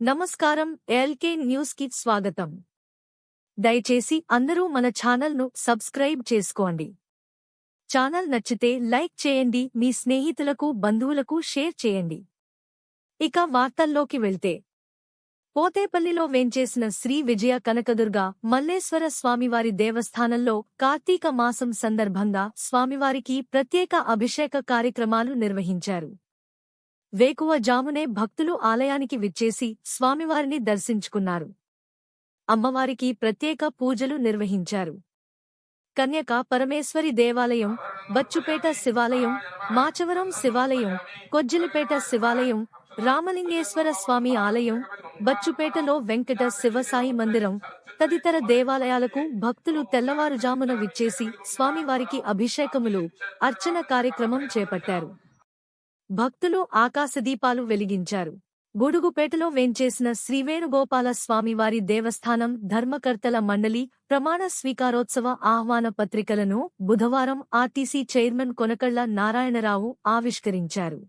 నమస్కారం ఎల్కే న్యూస్కి స్వాగతం. దయచేసి అందరూ మన ఛానల్ను సబ్స్క్రైబ్ చేసుకోండి. ఛానల్ నచ్చితే లైక్ చేయండి మీ స్నేహితులకు బంధువులకు షేర్ చేయండి. ఇక వార్తల్లోకి వెళ్తే. పోతేపల్లిలో వేంచేసిన శ్రీ విజయ కనకదుర్గ మల్లేశ్వర స్వామివారి దేవస్థానంలో కార్తీక మాసం సందర్భంగా స్వామివారికి ప్రత్యేక అభిషేక కార్యక్రమాలు నిర్వహించారు. వేకువ జామునే భక్తులు ఆలయానికి విచ్చేసి స్వామివారిని దర్శించుకున్నారు. అమ్మవారికి ప్రత్యేక పూజలు నిర్వహించారు. కన్యక పరమేశ్వరి దేవాలయం బచ్చుపేట శివాలయం మాచవరం శివాలయం కొజ్జిలిపేట శివాలయం రామలింగేశ్వర స్వామి ఆలయం బచ్చుపేటలో వెంకట శివసాయి మందిరం తదితర దేవాలయాలకు భక్తులు తెల్లవారుజామున విచ్చేసి స్వామివారికి అభిషేకములు అర్చన కార్యక్రమం చేపట్టారు. భక్తులు ఆకాశదీపాలు వెలిగించారు. గొడుగుపేటలో వేంచేసిన శ్రీవేణుగోపాల స్వామివారి దేవస్థానం ధర్మకర్తల మండలి ప్రమాణ స్వీకారోత్సవ ఆహ్వాన పత్రికలను బుధవారం ఆర్టీసీ చైర్మన్ కొనకళ్ళ నారాయణరావు ఆవిష్కరించారు.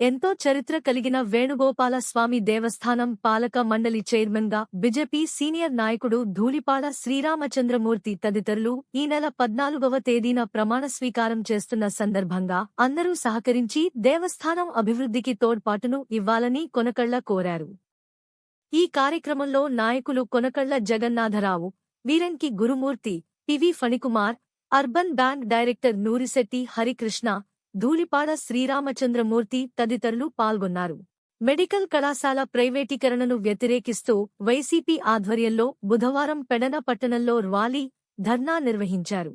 ఎంతో చరిత్ర కలిగిన వేణుగోపాల స్వామి దేవస్థానం పాలక మండలి చైర్మన్గా బిజెపి సీనియర్ నాయకుడు ధూళిపాడ శ్రీరామచంద్రమూర్తి తదితరులు ఈ నెల పద్నాలుగవ తేదీన ప్రమాణ స్వీకారం చేస్తున్న సందర్భంగా అందరూ సహకరించి దేవస్థానం అభివృద్ధికి తోడ్పాటును ఇవ్వాలని కొనకళ్ళ కోరారు. ఈ కార్యక్రమంలో నాయకులు Konakalla Jagannatharao Veeranki Gurumurthy PV Phanikumar urban bank director Nurisetti Harikrishna Dhulipada Sriramachandramurthy తదితరులు పాల్గొన్నారు. మెడికల్ కళాశాల ప్రైవేటీకరణను వ్యతిరేకిస్తూ వైసీపీ ఆధ్వర్యంలో బుధవారం పెడన పట్టణంలో ర్వాలీ ధర్నా నిర్వహించారు.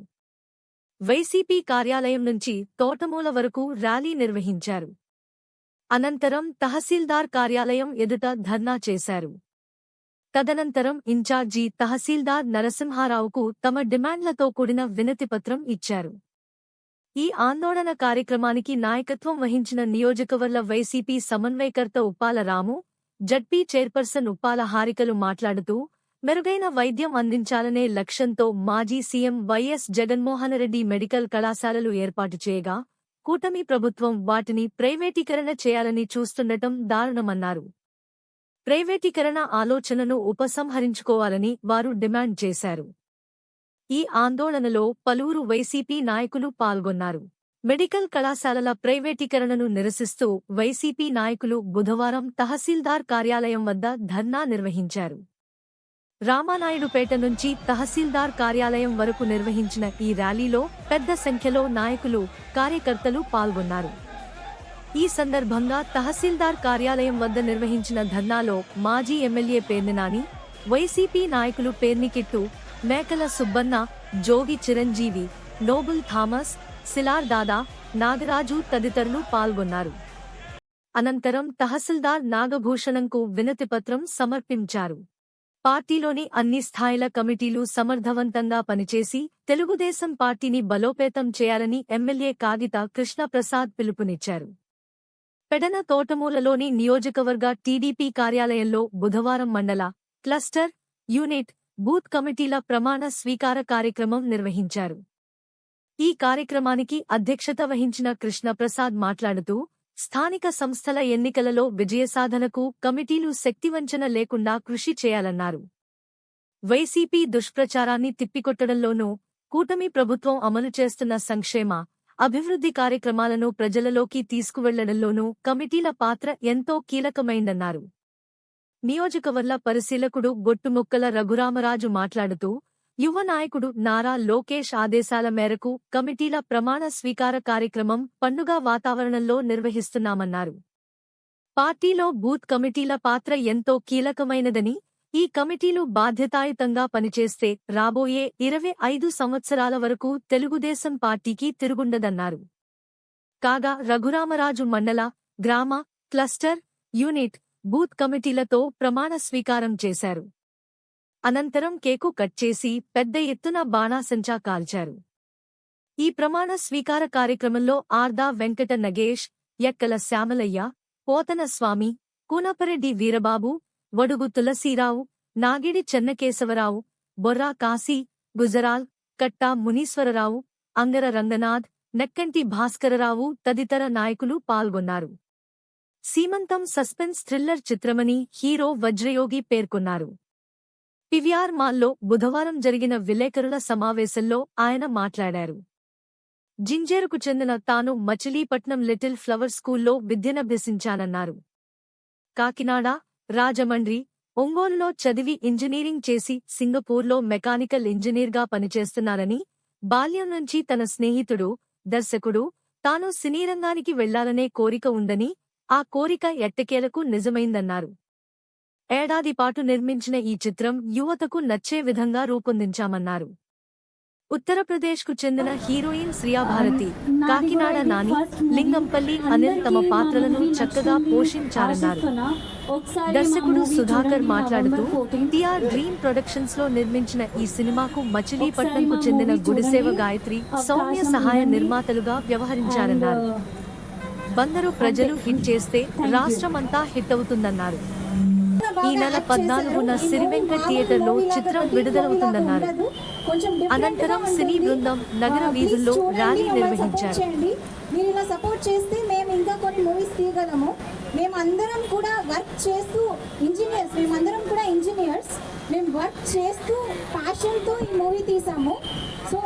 వైసీపీ కార్యాలయం నుంచి తోటమూల వరకు ర్యాలీ నిర్వహించారు. అనంతరం తహసీల్దార్ కార్యాలయం ఎదుట ధర్నా చేశారు. తదనంతరం ఇన్ఛార్జి తహసీల్దార్ నరసింహారావుకు తమ డిమాండ్లతో కూడిన వినతిపత్రం ఇచ్చారు. ఈ ఆందోళన కార్యక్రమానికి నాయకత్వం వహించిన నియోజకవర్ల వైసీపీ సమన్వయకర్త ఉప్పాల రాము జడ్పీ చైర్పర్సన్ ఉప్పాల హారికలు మాట్లాడుతూ మెరుగైన వైద్యం అందించాలనే లక్ష్యంతో మాజీ సీఎం వైఎస్ జగన్మోహనరెడ్డి మెడికల్ కళాశాలలు ఏర్పాటు చేయగా కూటమి ప్రభుత్వం వాటిని ప్రైవేటీకరణ చేయాలని చూస్తుండటం దారుణమన్నారు. ప్రైవేటీకరణ ఆలోచనను ఉపసంహరించుకోవాలని వారు డిమాండ్ చేశారు. ఈ ఆందోళనలో పలువురు వైసీపీ నాయకులు పాల్గొన్నారు. మెడికల్ కళాశాలల ప్రైవేటీకరణను నిరసిస్తూ వైసీపీ నాయకులు బుధవారం తహసీల్దార్ కార్యాలయం వద్ద ధర్నా నిర్వహించారు. రామానాయుడుపేట నుంచి తహసీల్దార్ కార్యాలయం వరకు నిర్వహించిన ఈ ర్యాలీలో పెద్ద సంఖ్యలో నాయకులు కార్యకర్తలు పాల్గొన్నారు. ఈ సందర్భంగా తహసీల్దార్ కార్యాలయం వద్ద నిర్వహించిన ధర్నాలో మాజీ ఎమ్మెల్యే పేర్నినాని వైసీపీ నాయకులు పేర్నికిట్టు మేకల సుబ్బన్న జోగి చిరంజీవి నోబుల్ థామస్ సిలార్ దాదా నాగరాజు తదితరులు పాల్గొన్నారు. అనంతరం తహసీల్దార్ నాగభూషణంకు వినతిపత్రం సమర్పించారు. పార్టీలోని అన్ని స్థాయిల కమిటీలు సమర్థవంతంగా పనిచేసి తెలుగుదేశం పార్టీని బలోపేతం చేయాలని ఎమ్మెల్యే కాగిత కృష్ణప్రసాద్ పిలుపునిచ్చారు. పెడన తోటమూలలోని నియోజకవర్గ టీడీపీ కార్యాలయంలో బుధవారం మండల క్లస్టర్ యూనిట్ బూత్ కమిటీల ప్రమాణ స్వీకార కార్యక్రమం నిర్వహించారు. ఈ కార్యక్రమానికి అధ్యక్షత వహించిన కృష్ణప్రసాద్ మాట్లాడుతూ స్థానిక సంస్థల ఎన్నికలలో విజయసాధనకు కమిటీలు శక్తివంచన లేకుండా కృషి చేయాలన్నారు. వైసీపీ దుష్ప్రచారాన్ని తిప్పికొట్టడంలోనూ కూటమి ప్రభుత్వం అమలు చేస్తున్న సంక్షేమ అభివృద్ధి కార్యక్రమాలను ప్రజలలోకి తీసుకువెళ్ళడంలోనూ కమిటీల పాత్ర ఎంతో కీలకమైందన్నారు. నియోజకవర్ల పరిశీలకుడు గొట్టుముక్కల రఘురామరాజు మాట్లాడుతూ యువ నాయకుడు నారా లోకేష్ ఆదేశాల మేరకు కమిటీల ప్రమాణ స్వీకార కార్యక్రమం పండుగ వాతావరణంలో నిర్వహిస్తున్నామన్నారు. పార్టీలో బూత్ కమిటీల పాత్ర ఎంతో కీలకమైనదని ఈ కమిటీలు బాధ్యతాయుతంగా పనిచేస్తే రాబోయే ఇరవై ఐదు సంవత్సరాల వరకు తెలుగుదేశం పార్టీకి తిరుగుండదన్నారు. కాగా రఘురామరాజు మండల గ్రామ క్లస్టర్ యూనిట్ బూత్ కమిటీలతో ప్రమాణ స్వీకారం చేశారు. అనంతరం కేకు కట్ చేసి పెద్ద ఎత్తున బాణాసంచా కాల్చారు. ఈ ప్రమాణ స్వీకార కార్యక్రమంలో ఆర్దా వెంకట నగేష్ ఎక్కల శ్యామలయ్య పోతన స్వామి కూనపరెడ్డి వీరబాబు వడుగు తులసీరావు నాగిడి చెన్నకేశవరావు బొర్రా కాశీ గుజరాల్ కట్టా మునీశ్వరరావు అంగర రంగనాథ్ నెక్కంటి భాస్కరరావు తదితర నాయకులు పాల్గొన్నారు. సీమంతం సస్పెన్స్ థ్రిల్లర్ చిత్రమని హీరో వజ్రయోగి పేర్కొన్నారు. పివిఆర్ మాల్లో బుధవారం జరిగిన విలేకరుల సమావేశంలో ఆయన మాట్లాడారు. జింజేరుకు చెందిన తాను మచిలీపట్నం లిటిల్ ఫ్లవర్ స్కూల్లో విద్యనభ్యసించానన్నారు. కాకినాడ రాజమండ్రి ఒంగోలులో చదివి ఇంజనీరింగ్ చేసి సింగపూర్లో మెకానికల్ ఇంజనీర్గా పనిచేస్తున్నారని బాల్యం నుంచి తన స్నేహితుడు దర్శకుడు తాను సినీరంగానికి వెళ్ళాలనే కోరిక ఉందని ఆ కోరిక ఎట్టకేలకు నిజమైందన్నారు. ఏడాది పాటు నిర్మించిన ఈ చిత్రం యువతకు నచ్చే విధంగా రూపొందించామన్నారు. ఉత్తరప్రదేశ్కు చెందిన హీరోయిన్ శ్రియాభారతి కాకినాడ నాని లింగంపల్లి అనిల్ తమ పాత్రలను చక్కగా పోషించారన్నారు. దర్శకుడు సుధాకర్ మాట్లాడుతూ టిఆర్ డ్రీమ్ ప్రొడక్షన్స్లో నిర్మించిన ఈ సినిమాకు మచిలీపట్నంకు చెందిన గుడిసేవ గాయత్రి సౌమ్య సహాయ నిర్మాతలుగా వ్యవహరించారన్నారు. బందరు ప్రజలు హిట్ చేస్తే రాష్ట్రమంతా హిట్ అవుతుందన్నారు. ఈ నెల పద్నాలుగున సిరివెంకట్ థియేటర్లో చిత్రం విడుదలవుతుందన్నారు. అనంతరం సినీ బృందం నగర వీధుల్లో ర్యాలీ నిర్వహించారు. మీరు ఇలా సపోర్ట్ చేస్తే మేము ఇంకా కొన్ని మూవీస్ తీయగలము. మేము అందరం కూడా వర్క్ చేస్తూ ఇంజనీర్స్ మేమందరం కూడా ఇంజనీర్స్. మేము వర్క్ చేస్తూ ప్యాషన్తో ఈ మూవీ తీసాము. సో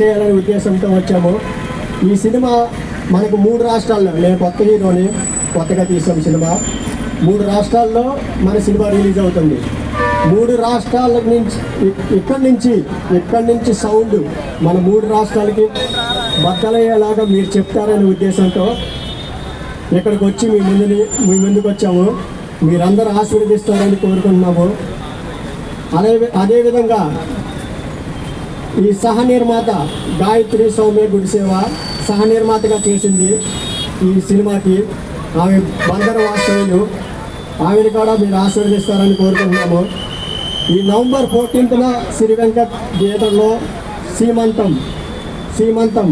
చేయాలనే ఉద్దేశంతో వచ్చాము. ఈ సినిమా మనకు మూడు రాష్ట్రాల్లో నేను కొత్త హీరోని కొత్తగా తీసాం సినిమా. మూడు రాష్ట్రాల్లో మన సినిమా రిలీజ్ అవుతుంది. మూడు రాష్ట్రాల నుంచి ఇక్కడి నుంచి ఇక్కడి నుంచి సౌండ్ మన మూడు రాష్ట్రాలకి బద్దలయ్యేలాగా మీరు చెప్తారనే ఉద్దేశంతో ఇక్కడికి వచ్చి మీ ముందు మీ ముందుకు వచ్చాము. మీరందరూ ఆశీర్వదిస్తారని కోరుకుంటున్నాము. అదే అదేవిధంగా ఈ సహ నిర్మాత గాయత్రి సౌమ్య గుడిసేవ సహ నిర్మాతగా చేసింది ఈ సినిమాకి. ఆమె బందర వాస్తవ్యులు ఆమెను కూడా మీరు ఆశీర్వదిస్తారని కోరుకుంటున్నాము. ఈ నవంబర్ ఫోర్టీన్త్న శ్రీ వెంకట్ థియేటర్లో సీమంతం సీమంతం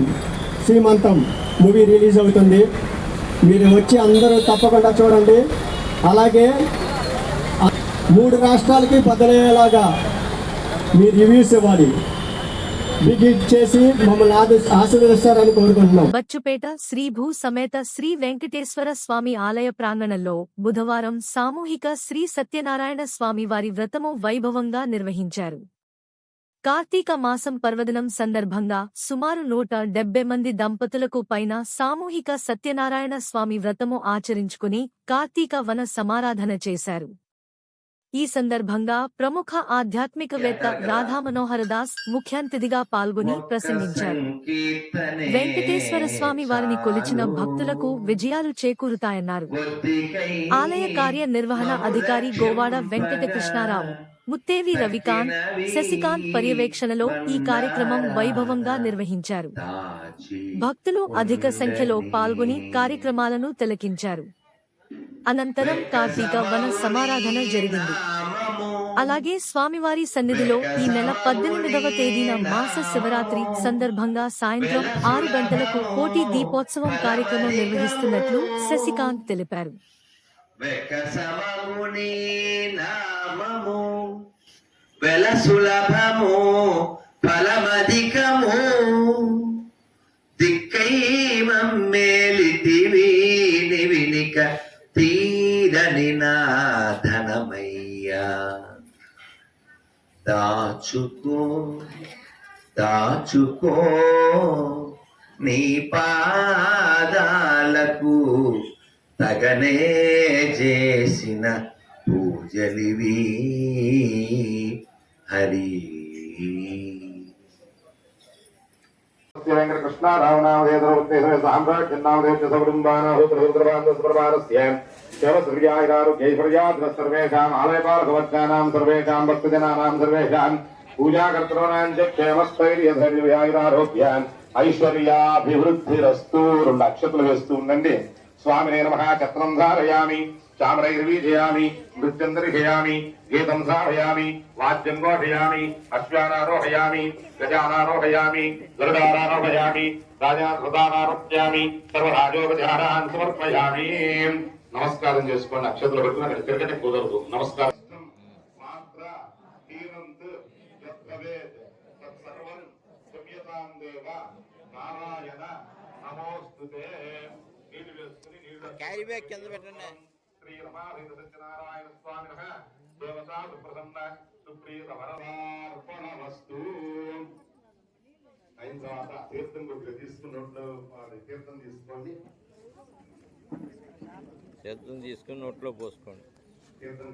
సీమంతం మూవీ రిలీజ్ అవుతుంది. మీరు వచ్చి అందరూ తప్పకుండా చూడండి. అలాగే మూడు రాష్ట్రాలకి బదిలయ్యేలాగా మీరు రివ్యూస్ ఇవ్వాలి. చేసి మమ్మల్ని ఆశీర్వదిస్తారని కోరుకుంటున్నాం. బచ్చుపేట శ్రీ భూ సమేత శ్రీ వెంకటేశ్వర స్వామి ఆలయ ప్రాంగణంలో బుధవారం సామూహిక శ్రీ సత్యనారాయణ స్వామి వారి వ్రతము వైభవంగా నిర్వహించారు. కార్తీక మాసం పర్వదినం సందర్భంగా సుమారు నూట డెబ్బై మంది దంపతులకు పైన సామూహిక సత్యనారాయణ స్వామి వ్రతము ఆచరించుకుని కార్తీక వన సమారాధన చేశారు. ఈ సందర్భంగా ప్రముఖ ఆధ్యాత్మికవేత్త రాధా మనోహర దాస్ ముఖ్యాంతిథిగా పాల్గొని ప్రసంగించారు. వెంకటేశ్వర స్వామి వారిని కొలిచిన భక్తులకు విజయాలు చేకూరుతాయన్నారు. ఆలయ కార్యనిర్వహణ అధికారి గోవాడ వెంకట కృష్ణారావు ముత్తేవి రవికాంత్ శశికాంత్ పర్యవేక్షణలో ఈ కార్యక్రమం వైభవంగా నిర్వహించారు. భక్తులు అధిక సంఖ్యలో పాల్గొని కార్యక్రమాలను తిలకించారు. అనంతరం కార్తీక వన సమారాధన జరిగింది. అలాగే స్వామివారి సన్నిధిలో ఈ నెల పద్దెనిమిదవ తేదీన మాస శివరాత్రి సందర్భంగా సాయంత్రం ఆరు గంటలకు కోటి దీపోత్సవం కార్యక్రమం నిర్వహిస్తున్నట్లు శశికాంత్ తెలిపారు. వెలసులభము దాచుకో దాచుకో నీ పాదాలకు తగనే చేసిన పూజలివి హరి ఆలయపాలకవచ్చానాం सर्वेषां भक्तजनानां సర్వేషాం పూజాకర్తॄణాం చ క్షేమస్థైర్యధైర్యాయురారోగ్యాన్ ఐశ్వర్యాభివృద్ధిరస్తు రెండు అక్షతులు వేస్తూ ఉండండి స్వామి నమ చత్రం ధారయామి చామరైర్వీజయామి నృత్యం దర్శయామి గీతం సాధయామి వాద్యం ఘోషయామి అశ్వానారోహయామి గజానారోహయామి గరుడానారోహయామి రాజానారోహయామి సర్వరాజోపచారాన్ సమర్పయామి నమస్కారం చేసుకోండి. అక్షతులు పెట్టుకుని అక్కడ తిరగటే కుదరదు. నమస్కారం. నారాయణ క్యారీ బ్యాగ్ కింద పెట్టండి. శ్రీ రమాదేవి సత్యనారాయణ స్వామి దేవతా సుప్రసన్న సుప్రీత వరదార్పణమస్తు అయిన తర్వాత తీర్థం కొద్దిగా తీర్థం తీసుకోండి సిద్ధం తీసుకుని నోట్లో పోసుకోండి తీర్థం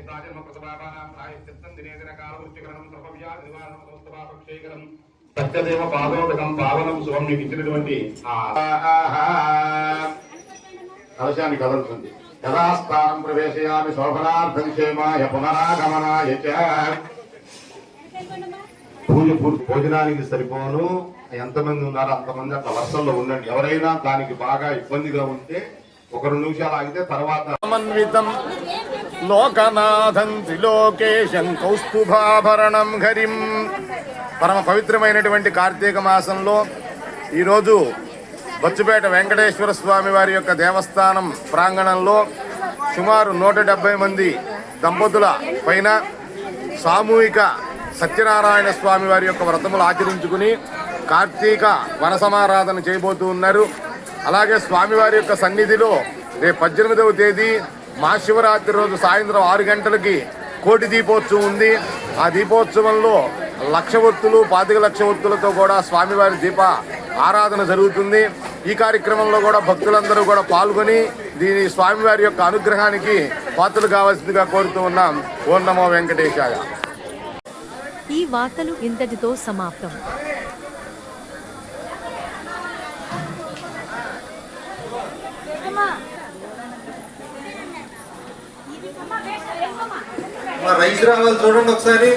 సత్యదేవ పాదోదకం పావనం శుభం మీకు ఇచ్చినటువంటి కలశాన్ని కదులుతుంది యథాస్థానం ప్రవేశయామి శోభనార్థం క్షేమాయ పునరాగమనాయ పూజ భోజనానికి సరిపోను. ఎంతమంది ఉన్నారో అంతమంది అట్లా వర్షంలో ఉండండి. ఎవరైనా దానికి బాగా ఇబ్బందిగా ఉంటే ఒక రెండు నిమిషాలు ఆగితే తర్వాత సమన్వితం. లోకనాథం త్రిలోకేశం కౌస్తుభాభరణం హరిం. పరమ పవిత్రమైనటువంటి కార్తీక మాసంలో ఈరోజు బొచ్చుపేట వెంకటేశ్వర స్వామి వారి యొక్క దేవస్థానం ప్రాంగణంలో సుమారు నూట మంది దంపతుల పైన సామూహిక సత్యనారాయణ స్వామి వారి యొక్క వ్రతములు ఆచరించుకుని కార్తీక వనసమారాధన చేయబోతూ ఉన్నారు. అలాగే స్వామివారి యొక్క సన్నిధిలో రేపు పద్దెనిమిదవ తేదీ మహాశివరాత్రి రోజు సాయంత్రం ఆరు గంటలకి కోటి దీపోత్సవం ఉంది. ఆ దీపోత్సవంలో లక్ష ఒత్తులు పాతిక లక్ష ఒత్తులతో కూడా స్వామివారి దీప ఆరాధన జరుగుతుంది. ఈ కార్యక్రమంలో కూడా భక్తులందరూ కూడా పాల్గొని దీని స్వామివారి యొక్క అనుగ్రహానికి పాత్రలు కావాల్సిందిగా కోరుతూ ఉన్నాం. ఓం నమో వెంకటేశాయ. ఈ వార్తలు ఇంతటితో సమాప్తం. రైస్ రావాలి చూడండి ఒకసారి.